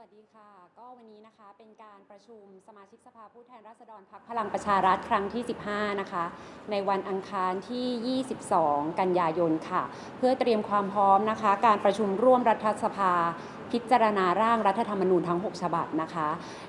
วัสดีค่ะ ก็วันนี้นะคะเป็นการประชุมสมาชิกสภาผู้แทนราษฎรพรรคพลังประชารัฐครั้งที่ 15 นะคะ ในวันอังคารที่ 22 กันยายนค่ะ เพื่อเตรียมความพร้อมนะคะ การประชุมร่วมรัฐสภาพิจารณาร่างรัฐธรรมนูญทั้ง 6 ฉบับนะคะ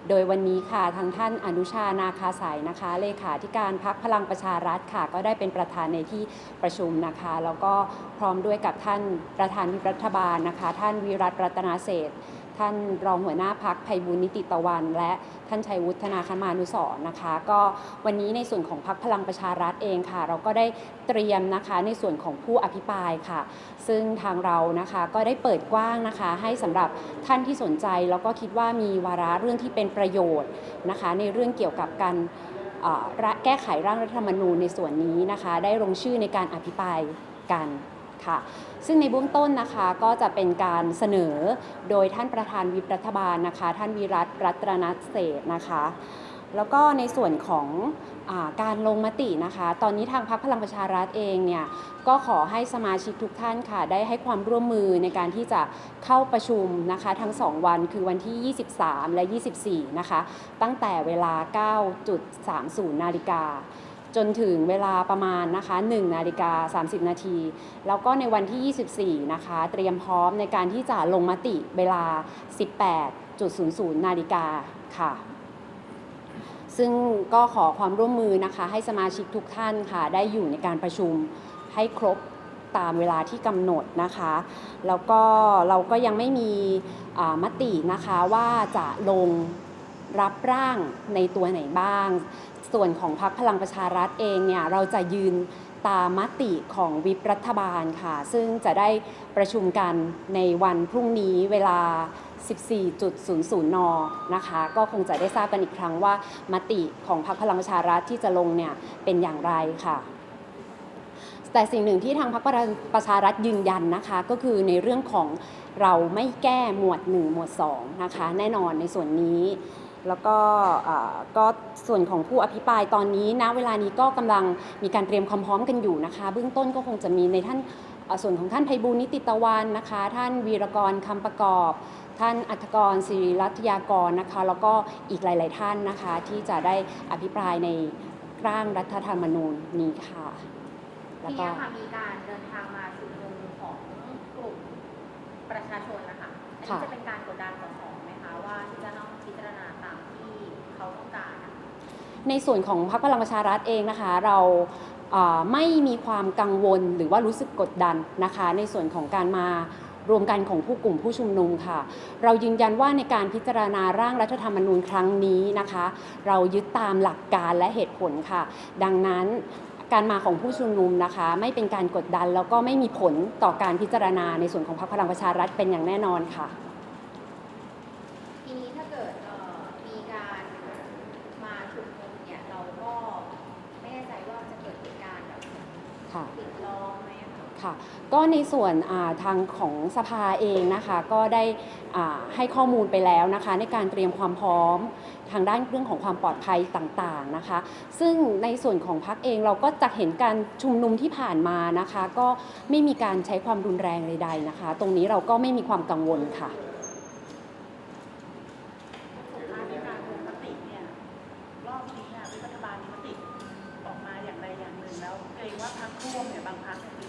โดยวันนี้ค่ะทางท่านอนุชานาคาสายนะคะ เลขาธิการพักพลังประชารัฐค่ะ ก็ได้เป็นประธานในที่ประชุมนะคะ แล้วก็พร้อมด้วยกับท่านประธานวิรัฐบาลนะคะ ท่านวิรัตรัตนาเศษ ท่านรองหัวหน้าพักไพบุญนิติตะวัน และท่านชัยวุฒนาคมานุสร์นะคะ ก็วันนี้ในส่วนของพักพลังประชารัฐเองค่ะ เราก็ได้เตรียมนะคะในส่วนของผู้อภิปรายค่ะ ซึ่งทางเรานะคะก็ได้เปิดกว้างนะคะ ให้สำหรับท่านที่สนใจแล้วก็คิดว่ามีวาระเรื่องที่เป็นประโยชน์นะคะ ในเรื่องเกี่ยวกับการแก้ไขร่างรัฐธรรมนูญในส่วนนี้นะคะ ได้ลงชื่อในการอภิปรายกัน ค่ะ ซึ่งในเบื้องต้นนะคะก็จะเป็นการเสนอโดยท่านประธานวิปรัฐบาลนะคะ ท่านวิรัตรัตนเศษนะคะแล้วก็ในส่วนของอการลงมตินะคะ ตอนนี้ทางพรรคพลังประชารัฐเองเนี่ยก็ขอให้สมาชิกทุกท่านค่ะ ได้ให้ความร่วมมือในการที่จะเข้าประชุมนะคะ ทั้ง 2 วันคือวันที่ 23 และ 24 นะคะ ตั้งแต่เวลา 9.30 นาฬิกา จนถึงเวลาประมาณนะคะ1นาฬิกา30 นาที แล้วก็ในวันที่ 24 นะคะ เตรียมพร้อมในการที่จะลงมติเวลา 18.00 นาฬิกาค่ะซึ่งก็ขอความร่วมมือนะคะให้สมาชิกทุกท่านค่ะ ได้อยู่ในการประชุมให้ครบตามเวลาที่กำหนดนะคะ แล้วก็เราก็ยังไม่มีมตินะคะว่าจะลง รับร่างในตัวไหนบ้าง ส่วนของพรรคพลังประชารัฐเองเนี่ยเราจะยืนตามมติของวิปรัฐบาลค่ะ ซึ่งจะได้ประชุมกันในวันพรุ่งนี้เวลา 14.00 น นะคะ ก็คงจะได้ทราบกันอีกครั้งว่ามติของพรรคพลังประชารัฐที่จะลงเนี่ยเป็นอย่างไรค่ะแต่สิ่งหนึ่งที่ทางพรรคประชารัฐยืนยันนะคะ ก็คือในเรื่องของเราไม่แก้หมวด 1 หมวด 2 นะคะ แน่นอนในส่วนนี้ แล้วก็เอ่อก็ส่วนของผู้อภิปรายตอนนี้ณเวลานี้ก็กำลังมีการเตรียมความพร้อมกันอยู่นะคะ เบื้องต้นก็คงจะมีในท่านเอ่อส่วนของท่านไพบูลย์นิติตะวันนะคะ ท่านวีรกรคำประกอบ ท่านอัธกรศิริรัตยากรนะคะ แล้วก็อีกหลาย ๆ ท่านนะคะ ที่จะได้อภิปรายในร่างรัฐธรรมนูญนี้ค่ะทีแล้วก็เนี้ยค่ะมีการเดินทางมาชุมนุมของกลุ่มประชาชนนะคะอันนี้ค่ะจะเป็นการกดดันต่อสองไหมคะว่าที่จะต้อง พิจารณาตามที่เขาต้องการนะคะ ในส่วนของพรรคพลังประชารัฐเองนะคะ เราอ่อไม่มีความกังวลหรือว่ารู้สึกกดดันนะคะ ในส่วนของการมารวมกันของผู้กลุ่มผู้ชุมนุมค่ะ เรายืนยันว่าในการพิจารณาร่างรัฐธรรมนูญครั้งนี้นะคะ เรายึดตามหลักการและเหตุผลค่ะ ดังนั้นการมาของผู้ชุมนุมนะคะ ไม่เป็นการกดดันแล้วก็ไม่มีผลต่อการพิจารณาในส่วนของพรรคพลังประชารัฐเป็นอย่างแน่นอนค่ะ ทีนี้ถ้าเกิดเอ่อมีการมาชุมนุมเนี่ยเราก็ไม่แน่ใจว่าจะเกิดเหตุการณ์แบบ ค่ะปิดล้อมไหมอะคะค่ะก็ในส่วนอ่าทางของสภาเองนะคะก็ได้อ่าให้ข้อมูลไปแล้วนะคะในการเตรียมความพร้อมทางด้านเรื่องของความปลอดภัยต่างๆนะคะ ซึ่งในส่วนของพักเองเราก็จะเห็นการชุมนุมที่ผ่านมานะคะ ก็ไม่มีการใช้ความรุนแรงใดๆนะคะ ตรงนี้เราก็ไม่มีความกังวลค่ะ สุดท้ายในการลงมติเนี่ยรอบนี้เนี่ยวิปรัฐบาลมีมติออกมาอย่างใดอย่างหนึ่งแล้วเกรงว่าพรรคร่วมเนี่ยบางพรรคเนี่ยมี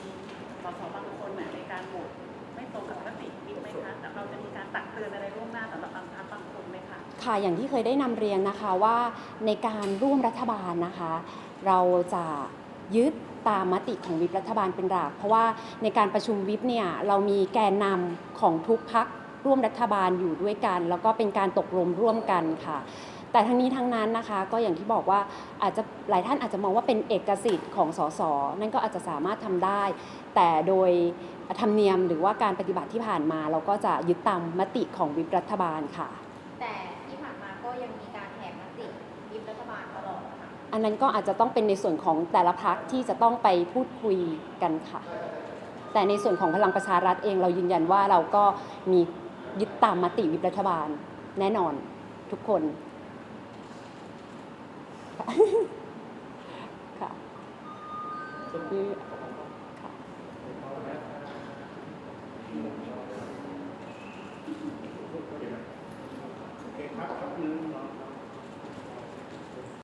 สสบางคนเนี่ยในการโหวตไม่ตรงกับมติมิตไหมคะแต่เราจะมีการตักเตือนอะไรล่วงหน้าสำหรับบางพรรคบางคนไหมคะ ค่ะอย่างที่เคยได้นำเรียนนะคะว่าในการร่วมรัฐบาลนะคะ เราจะยึดตามมติของวิปรัฐบาลเป็นหลัก เพราะว่าในการประชุมวิปเนี่ยเรามีแกนนำของทุกพักร่วมรัฐบาลอยู่ด้วยกัน แล้วก็เป็นการตกลงร่วมกันค่ะ แต่ทั้งนี้ทั้งนั้นนะคะ ก็อย่างที่บอกว่าอาจจะหลายท่านอาจจะมองว่าเป็นเอกสิทธิ์ของสสนั่นก็อาจจะสามารถทำได้ แต่โดยธรรมเนียมหรือว่าการปฏิบัติที่ผ่านมา เราก็จะยึดตามมติของวิปรัฐบาลค่ะ แต่ที่ผ่านมาก็ยังมีการแหกมติยิบรัฐบาลตลอดนะคะอันนั้นก็อาจจะต้องเป็นในส่วนของแต่ละพักที่จะต้องไปพูดคุยกันค่ะ แต่ในส่วนของพลังประชารัฐเองเรายืนยันว่าเราก็มียึดตามมติวิปรัฐบาลแน่นอนทุกคน ค่ะ ค่ะ